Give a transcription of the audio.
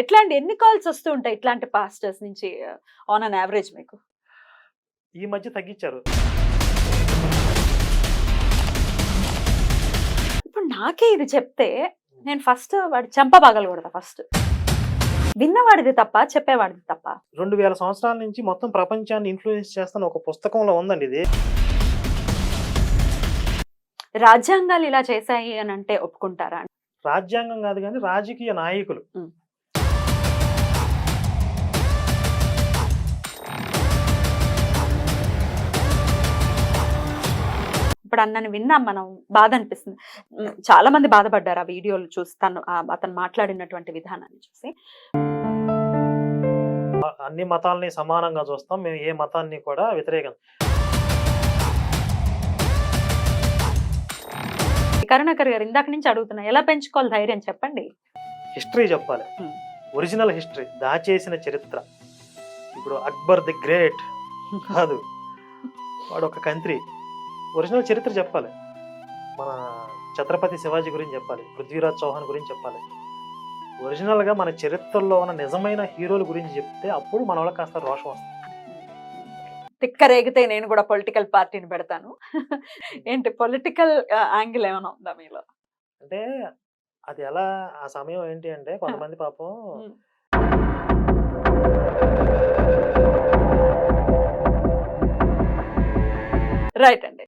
ఎట్లాంటి ఎన్ని కాల్స్ వస్తూ ఉంటాయి ఇట్లాంటి పాస్టర్స్ నుంచి ఆన్ అన్ యావరేజ్ మీకు? ఈ మధ్య తగ్గించారు. ఇప్పుడు నాకే ఇది చెప్తే నేను ఫస్ట్ వాడి చెంప ఫస్ట్? విన్నవాడిది తప్ప చెప్పేవాడిది తప్ప? రెండు వేల సంవత్సరాల నుంచి మొత్తం ప్రపంచాన్ని ఇన్ఫ్లుయెన్స్ చేస్తున్న ఒక పుస్తకంలో ఉందండి ఇది. రాజ్యాంగాలు ఇలా చేశాయి అని అంటే ఒప్పుకుంటారా? రాజ్యాంగం కాదు కానీ రాజకీయ నాయకులు. ఇప్పుడు అన్నని విన్నాం మనం బాధ అనిపిస్తుంది చాలా మంది బాధపడ్డారు ఆ వీడియోలు చూస్తాను అతను మాట్లాడినటువంటి విధానాన్ని చూసి. అన్ని మతాలని సమానంగా చూస్తాం. మేము ఏ మతాన్ని కూడా వ్యతిరేకం. కరుణాకర్ గారు ఇందాక నుంచి అడుగుతున్నా ఎలా పెంచుకోవాలి ధైర్యం చెప్పండి? హిస్టరీ చెప్పాలి. ఒరిజినల్ హిస్టరీ దాచేసిన చరిత్ర. ఇప్పుడు అక్బర్ ది గ్రేట్. కాదు. వాడు ఒక కంత్రి. ఒరిజినల్ చరిత్ర చెప్పాలి. మన ఛత్రపతి శివాజీ గురించి చెప్పాలి పృథ్వీరాజ్ చౌహాన్ గురించి చెప్పాలి. ఒరిజినల్గా మన చరిత్రలో ఉన్న నిజమైన హీరోల గురించి చెప్తే అప్పుడు మన వాళ్ళకి కాస్త రోషం వస్తుంది. తిక్క రేగితే నేను కూడా పొలిటికల్ పార్టీని పెడతాను. ఏంటి పొలిటికల్ యాంగిల్ ఏమైనా ఉందా మీలో? అంటే అది ఎలా ఆ సమయం ఏంటి అంటే కొంతమంది పాపం. రైట్ అండి.